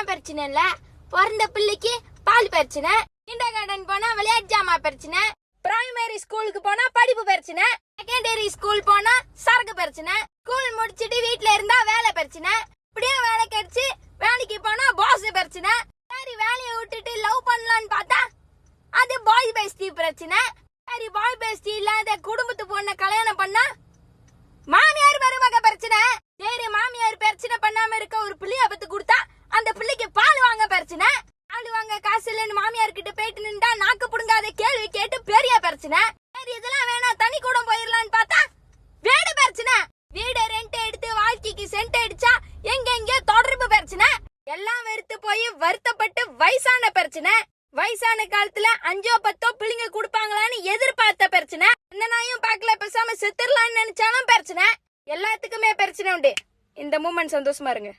அதான் பிரச்சனை இல்ல. பிறந்த பிள்ளைக்கு பால் பிரச்சனை. கிண்டர் கார்டன் போனா விளையாட்டு ஜாமா பிரச்சனை. பிரைமரி ஸ்கூலுக்கு போனா படிப்பு பிரச்சனை. செகண்டரி ஸ்கூல் போனா சரக்கு பிரச்சனை. ஸ்கூல் முடிச்சிட்டு வீட்டுல இருந்தா வேலை பிரச்சனை. இப்படியே வேலை கிடைச்சு வேலைக்கு போனா பாஸ் பிரச்சனை. சரி வேலையை விட்டுட்டு லவ் பண்ணலாம்னு பார்த்தா அது பாய் பேஸ்டி பிரச்சனை. சரி பாய் பேஸ்டி இல்லாத குடும்பத்து பொண்ணை கல்யாணம் பண்ணா மாமியார் மருமக பிரச்சனை. சரி மாமியார் பிரச்சனை பண்ணாம இருக்க ஒரு பிள்ளைய பத்து கொடுத்தா அந்த பிள்ளைக்கு பால் வாங்க பிரச்சனை பால் வாங்க மாமியார் கிட்ட போயிட்டு நின்றா நாக்கு புடுங்காத கேள்வி கேட்டு பெரிய பிரச்சனை. சரி இதெல்லாம் வேணாம் தனி கூட போயிடலான்னு பார்த்தா வீடு பிரச்சனை. வீடு ரெண்ட் எடுத்து வாழ்க்கைக்கு சென்ட் அடிச்சா எங்க எங்க தொடர்பு பிரச்சனை? எல்லாம் வெறுத்து போய் வருத்தப்பட்டு வயசான பிரச்சனை. வயசான காலத்துல அஞ்சோ பத்தோ பிள்ளைங்க கொடுப்பாங்களான்னு எதிர்பார்த்த பிரச்சனை. என்னனாயும் பாக்கல பார்க்கல பேசாம செத்துடலாம்னு நினைச்சாலும் பிரச்சனை. எல்லாத்துக்குமே பிரச்சனை உண்டு. இந்த மூமெண்ட் சந்தோஷமா இருங்க.